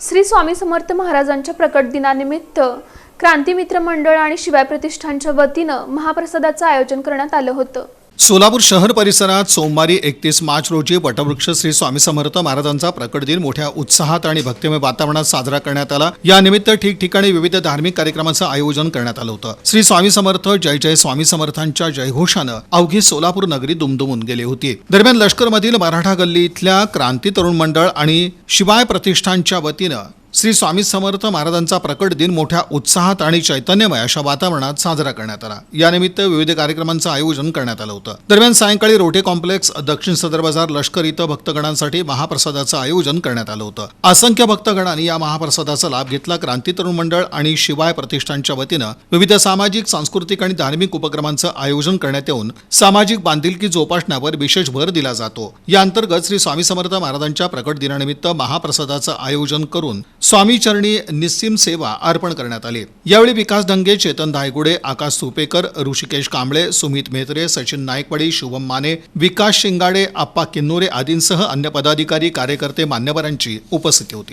श्री स्वामी समर्थ महाराजांच्या प्रकट दिनानिमित्त क्रांतिमित्र मंडळ आणि शिवाय प्रतिष्ठानच्या वतीनं महाप्रसादाचं आयोजन करण्यात आलं होतं. सोलापूर शहर परिसरात सोमवारी एकतीस मार्च रोजी वटवृक्ष श्री स्वामी समर्थ महाराजांचा प्रकट दिन मोठ्या उत्साहात आणि भक्तिमय वातावरणात साजरा करण्यात आला. या निमित्त ठिकठिकाणी विविध धार्मिक कार्यक्रमाचं आयोजन करण्यात आलं होतं. श्री स्वामी समर्थ जय जय स्वामी समर्थांच्या जयघोषानं अवघी सोलापूर नगरी दुमदुमून गेली होती. दरम्यान लष्करमधील मराठा गल्ली इथल्या क्रांती तरुण मंडळ आणि शिवाय प्रतिष्ठानच्या वतीनं श्री स्वामी समर्थ महाराजांचा प्रकट दिन मोठ्या उत्साहात आणि चैतन्यमय अशा वातावरणात साजरा करण्यात आला. यानिमित्त विविध कार्यक्रमांचं आयोजन करण्यात आलं होतं. दरम्यान सायंकाळी रोटे कॉम्प्लेक्स दक्षिण सदर बाजार लष्कर इथं भक्तगणांसाठी महाप्रसादाचं आयोजन करण्यात आलं होतं. असंख्य भक्तगणांनी या महाप्रसादाचा लाभ घेतला. क्रांती तरुण मंडळ आणि शिवाय प्रतिष्ठानच्या वतीनं विविध सामाजिक सांस्कृतिक आणि धार्मिक उपक्रमांचं आयोजन करण्यात येऊन सामाजिक बांधिलकी जोपासण्यावर विशेष भर दिला जातो. या अंतर्गत श्री स्वामी समर्थ महाराजांच्या प्रकट दिनानिमित्त महाप्रसादाचं आयोजन करून स्वामीचरणी निस्सिम निस्सीम सेवा अर्पण करण्यात आली. यावेळी विकास ढंगे चेतन धायगुडे आकाश सुपेकर ऋषिकेश कांबळे सुमित मेत्रे सचिन नायकवाडी शुभम माने विकास शिंगाडे आप्पा किन्नोरे आदींसह अन्य पदाधिकारी कार्यकर्ते मान्यवरांची उपस्थिती होती.